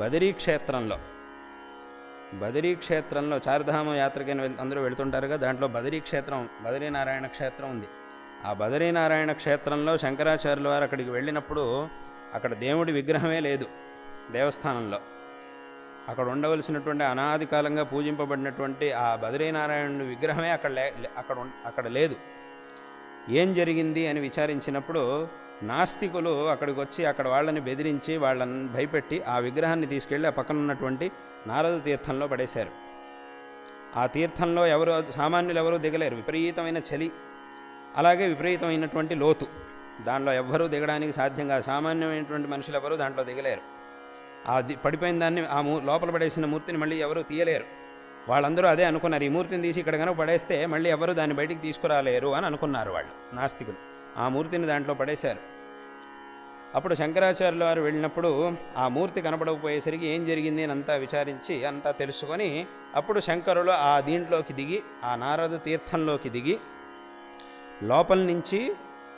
బదరీ క్షేత్రంలో. బదరీ క్షేత్రంలో చారిధామ యాత్రకైన అందరూ వెళుతుంటారుగా దాంట్లో బదరీ క్షేత్రం బదరీనారాయణ క్షేత్రం ఉంది. ఆ బదరీనారాయణ క్షేత్రంలో శంకరాచార్యుల వారు అక్కడికి వెళ్ళినప్పుడు అక్కడ దేవుడి విగ్రహమే లేదు దేవస్థానంలో. అక్కడ ఉండవలసినటువంటి అనాది కాలంగా పూజింపబడినటువంటి ఆ బదరీనారాయణుడి విగ్రహమే అక్కడ లే అక్కడ అక్కడ లేదు. ఏం జరిగింది అని విచారించినప్పుడు నాస్తికులు అక్కడికి వచ్చి అక్కడ వాళ్ళని బెదిరించి వాళ్ళని భయపెట్టి ఆ విగ్రహాన్ని తీసుకెళ్ళి ఆ పక్కన ఉన్నటువంటి నారద తీర్థంలో పడేశారు. ఆ తీర్థంలో ఎవరు సామాన్యులు ఎవరూ దిగలేరు. విపరీతమైన చలి అలాగే విపరీతమైనటువంటి లోతు. దానిలో ఎవ్వరూ దిగడానికి సాధ్యం కాదు. సామాన్యమైనటువంటి మనుషులు ఎవరూ దాంట్లో దిగలేరు. ఆ ది- పడిపోయిన దాన్ని ఆ మూ లోపల పడేసిన మూర్తిని మళ్ళీ ఎవరూ తీయలేరు. వాళ్ళందరూ అదే అనుకున్నారు. ఈ మూర్తిని తీసి ఇక్కడ కనుక పడేస్తే మళ్ళీ ఎవరు దాన్ని బయటికి తీసుకురాలేరు అని అనుకున్నారు వాళ్ళు నాస్తికులు. ఆ మూర్తిని దాంట్లో పడేశారు. అప్పుడు శంకరాచార్యుల వారు వెళ్ళినప్పుడు ఆ మూర్తి కనపడకపోయేసరికి ఏం జరిగింది అని అంతా విచారించి అంతా తెలుసుకొని అప్పుడు శంకరులు ఆ దీంట్లోకి దిగి ఆ నారద తీర్థంలోకి దిగి లోపల నుంచి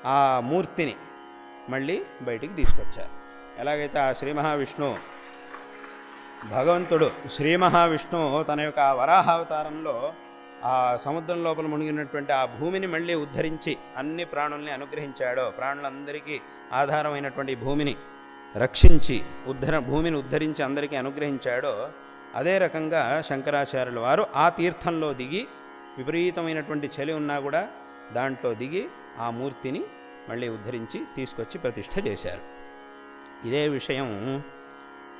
ఆ మూర్తిని మళ్ళీ బయటికి తీసుకొచ్చారు. ఎలాగైతే ఆ శ్రీ మహావిష్ణువు భగవంతుడు శ్రీ మహావిష్ణువు తన యొక్క వరాహావతారంలో ఆ సముద్రం లోపల మునిగినటువంటి ఆ భూమిని మళ్ళీ ఉద్ధరించి అన్ని ప్రాణుల్ని అనుగ్రహించాడో ప్రాణులందరికీ ఆధారమైనటువంటి భూమిని రక్షించి ఉద్ధర భూమిని ఉద్ధరించి అందరికీ అనుగ్రహించాడో అదే రకంగా శంకరాచార్యుల వారు ఆ తీర్థంలో దిగి విపరీతమైనటువంటి చలి ఉన్నా కూడా దాంట్లో దిగి ఆ మూర్తిని మళ్ళీ ఉద్ధరించి తీసుకొచ్చి ప్రతిష్ఠ చేశారు. ఇదే విషయం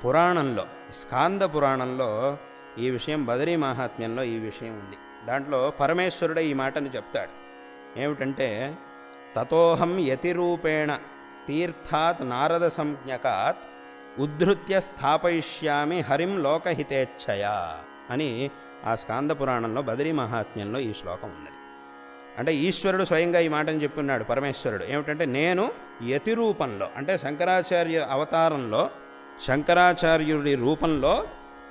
పురాణంలో స్కాంద పురాణంలో ఈ విషయం బదరీ మహాత్మ్యంలో ఈ విషయం ఉంది. దాంట్లో పరమేశ్వరుడే ఈ మాటని చెప్తాడు. ఏమిటంటే తతోహం యతిరూపేణ తీర్థాత్ నారద సంజ్ఞకాత్ ఉద్ధృత్య స్థాపయిష్యామి హరిం లోకహితేచ్ఛయా అని ఆ స్కాంద పురాణంలో బదరీ మహాత్మ్యంలో ఈ శ్లోకం ఉన్నది. అంటే ఈశ్వరుడు స్వయంగా ఈ మాటని చెప్పున్నాడు పరమేశ్వరుడు. ఏమిటంటే నేను యతి రూపంలో అంటే శంకరాచార్య అవతారంలో శంకరాచార్యుడి రూపంలో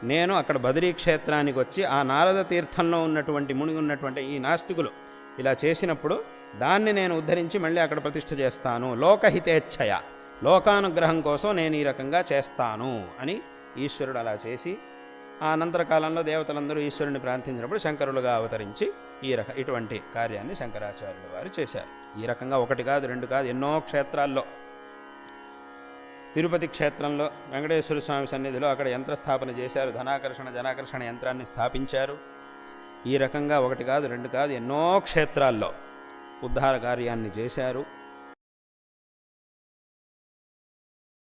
నేను అక్కడ బదరీ క్షేత్రానికి వచ్చి ఆ నారద తీర్థంలో ఉన్నటువంటి మునిగి ఉన్నటువంటి ఈ నాస్తికులు ఇలా చేసినప్పుడు దాన్ని నేను ఉద్ధరించి మళ్ళీ అక్కడ ప్రతిష్ఠ చేస్తాను. లోకహితేచ్ఛయ. లోకానుగ్రహం కోసం నేను ఈ రకంగా చేస్తాను అని ఈశ్వరుడు అలా చేసి ఆ అనంతర కాలంలో దేవతలందరూ ఈశ్వరుని ప్రార్థించినప్పుడు శంకరులుగా అవతరించి ఈ రక ఇటువంటి కార్యాన్ని శంకరాచార్యులు వారు చేశారు. ఈ రకంగా ఒకటి కాదు రెండు కాదు ఎన్నో క్షేత్రాల్లో తిరుపతి క్షేత్రంలో వెంకటేశ్వర స్వామి సన్నిధిలో అక్కడ యంత్ర స్థాపన చేశారు. ధనాకర్షణ జనాకర్షణ యంత్రాన్ని స్థాపించారు. ఈ రకంగా ఒకటి కాదు రెండు కాదు ఎన్నో క్షేత్రాల్లో ఉద్ధార కార్యాన్ని చేశారు.